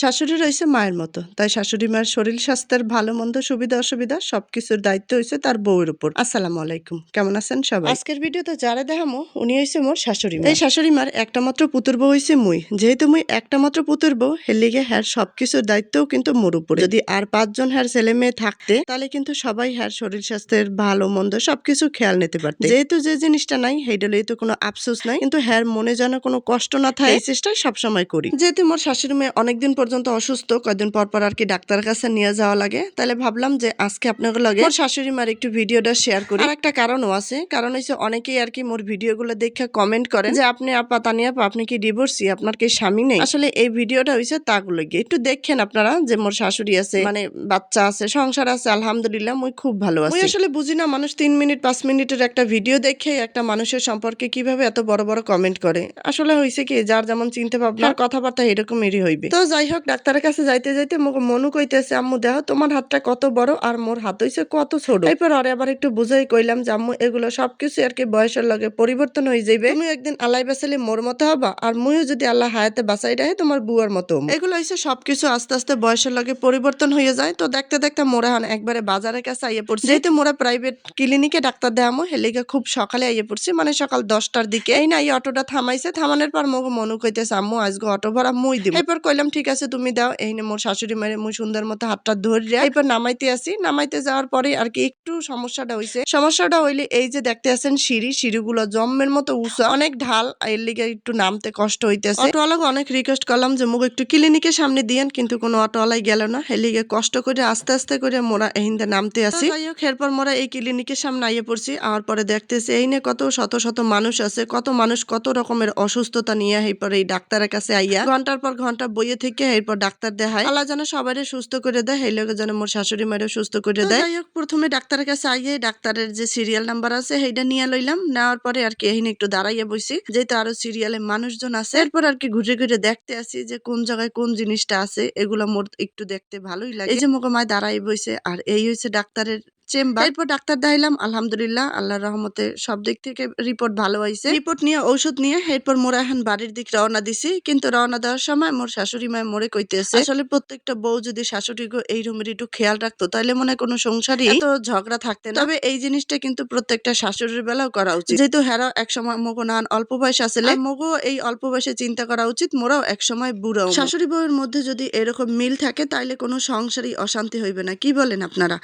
শাশুড়ি রয়েছে মায়ের মতো। তাই শাশুড়ি মায়ের শরীর স্বাস্থ্যের ভালো মন্দ সুবিধা অসুবিধা সবকিছুর দায়িত্ব হয়েছে তার বউয়ের উপর। আসসালামু আলাইকুম। কেমন আছেন সবাই? আজকের ভিডিওতে যারা দেখামো উনি হয়েছে মোর শাশুড়ি মা। এই শাশুড়ি মার একটা মাত্র পুতুর বউ হয়েছে মুই। যেহেতু মুই একটা মাত্র পুতুর বউ হেলিগে হ্যার সবকিছুর দায়িত্বও কিন্তু মোর উপরে। যদি আর পাঁচজন হ্যার ছেলে মেয়ে থাকতে তাহলে কিন্তু সবাই হ্যার শরীর স্বাস্থ্যের ভালো মন্দ সবকিছু খেয়াল নিতে পারতে। যেহেতু যে জিনিসটা নাই লইয়ে তো কোনো আফসোস নাই। কিন্তু হ্যার মনে যেন কোনো কষ্ট না থাকে এই চেষ্টাই সবসময় করি। যেহেতু মোর শাশুড়ি মেয়ে অনেকদিন পর্যন্ত অসুস্থ কয়েকদিন পর পর আর কি ডাক্তারের কাছে নিয়ে যাওয়া লাগে। তাহলে ভাবলাম যে আজকে আপনাদের লগে মোর শাশুড়ি মার একটু ভিডিওটা শেয়ার করি। আর একটা কারণও আছে। কারণ হচ্ছে অনেকেই আর কি মোর ভিডিওগুলো দেখে কমেন্ট করেন যে আপনি আপা তানিয়া আপা আপনি কি ডিভোর্সি আপনার কি স্বামী নেই? আসলে এই ভিডিওটা হয়েছে তাগুলো গিয়ে একটু দেখেন আপনারা যে মোর শাশুড়ি আছে মানে বাচ্চা আছে সংসার আছে আলহামদুলিল্লাহ মুই খুব ভালো আছি। আসলে বুঝি না মানুষ তিন মিনিট পাঁচ মিনিটের একটা ভিডিও দেখে একটা মানুষের সম্পর্কে কীভাবে এত বড় বড় কমেন্ট করে। আসলে হয়েছে কি যার যেমন চিন্তা ভাবনা আর কথাবার্তা এরকমই হইবে। তো যাই হোক ডাক্তারের কাছে যাইতে যাইতে মোক মনু কইতেছে, আম্মু দেখো তোমার হাতটা কত বড় আর মোর হাত হইছে কত ছোট? এরপর আরে আবার একটু বুঝাই কইলাম যে, আম্মু, এগুলো সবকিছু আর কি বয়সের লগে পরিবর্তন হয়ে যাইবে। তুমি একদিন আল্লাহ বাসালে মোর মতো হবা আর মুইও যদি আল্লাহ হায়াতে বাসাই রাখে, তোমার বুয়ার মতো এগুলো হইছে সবকিছু আস্তে আস্তে বয়সের লগে পরিবর্তন হয়ে যায়। তো দেখতে দেখতে মোরা হান একবারে বাজারের কাছে আইয়ে পড়ছি। যেহেতু মোরা প্রাইভেট ক্লিনিকে ডাক্তার দেখামো হেলিকে খুব সকালে আইয়ে পড়ছি মানে সকাল দশটার দিকে। এই না, এই অটোটা থামাইছে। থামানোর পর মগো মনু কইতেছে, আম্মু আজকে অটো ভাড়া মুই দিব এরপর কইলাম, ঠিক আছে তুমি দাও। এই নে মোর শাশুড়ি মায়ের মুই সুন্দর মতো হাতটা ধরিয়া এরপর নামাইতে আসি। নামাইতে যাওয়ার পরে আর কি একটু সমস্যাটা হইছে। সমস্যাটা হইলে এই যে দেখতে আছেন সিঁড়ি সিঁড়িগুলো জম্মের মতো উঁচা অনেক ঢাল এর লিগে একটু নামতে কষ্ট হইতেছে। অটোওয়ালাকে অনেক রিকোয়েস্ট করলাম যে মুখ একটু ক্লিনিকের সামনে দিয়েন কিন্তু কোনো অটোওয়ালাই গেল না। এর লিগে কষ্ট করে আস্তে আস্তে করে মোরা এহিন্দে নামতে আসি। যাই হোক এরপর মোরা এই ক্লিনিকের সামনে আইয়ে পড়ছি। আর পরে দেখতেছি এই নিয়ে কত শত শত মানুষ আছে কত মানুষ কত রকমের অসুস্থতা নিয়ে এই পরে এই ডাক্তারের কাছে আইয়া। ঘণ্টার পর ঘণ্টা বইয়ে থেকে এরপর ডাক্তার দেখায়। আল্লাহ যেন সবাই সুস্থ করে দেয় এই লোকে যেন মোর শাশুড়ি মায়েরও সুস্থ করে দেয়। যাই হোক প্রথমে ডাক্তারের কাছে আইয়ে ডাক্তারের যে সিরিয়াল নাম্বার আছে সেইটা নিয়ে লইলাম। নেওয়ার পরে আর কি এহিনে একটু দাঁড়াইয়া বইছি যেহেতু আরও সিরিয়ালে মানুষজন আছে। এরপর আর কি ঘুরে ঘুরে দেখতে আসি যে কোন জায়গায় কোন জিনিসটা আছে এগুলো মোর একটু দেখতে ভালোই লাগে। এই যে মোকে মায় দাঁড়াই বইছে আর এই হয়েছে ডাক্তারের চেম্বার। এরপর ডাক্তার দেখাইলাম আলহামদুলিল্লাহ আল্লাহর রহমতে সব দিক থেকে রিপোর্ট ভালো হয়েছে রিপোর্ট নিয়ে ঔষধ নিয়ে এরপর মোরা এখন বাড়ির দিক রওনা দিছি কিন্তু রওনা দেওয়ার সময় মোর শাশুড়ি মায় মোরে কইতেছে আসলে প্রত্যেকটা বউ যদি শাশুড়ি এই রুমের একটু খেয়াল রাখতো তাহলে মনে হয় কোনো সংসারই এত ঝগড়া থাকতে না। তবে এই জিনিসটা কিন্তু প্রত্যেকটা শাশুড়ির বেলাও করা উচিত। যেহেতু হেরাও এক সময় মগো নান অল্প বয়স আসলে মগো এই অল্প বয়সে চিন্তা করা উচিত মোরাও এক সময় বুড়াও। শাশুড়ি বউয়ের মধ্যে যদি এরকম মিল থাকে তাহলে কোনো সংসারই অশান্তি হইবে না। কি বলেন আপনারা?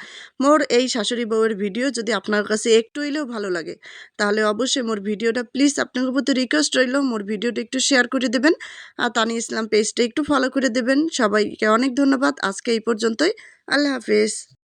মোর এই শাশুড়ি বউয়ের ভিডিও যদি আপনার কাছে একটু হইলেও ভালো লাগে, তাহলে অবশ্যই মোর ভিডিওটা প্লিজ আপনার প্রতি রিকোয়েস্ট রইল, মোর ভিডিওটা একটু শেয়ার করে দেবেন। আর তানি ইসলাম পেজটা একটু ফলো করে দেবেন। সবাইকে অনেক ধন্যবাদ। আজকে এই পর্যন্তই। আল্লাহ হাফিজ।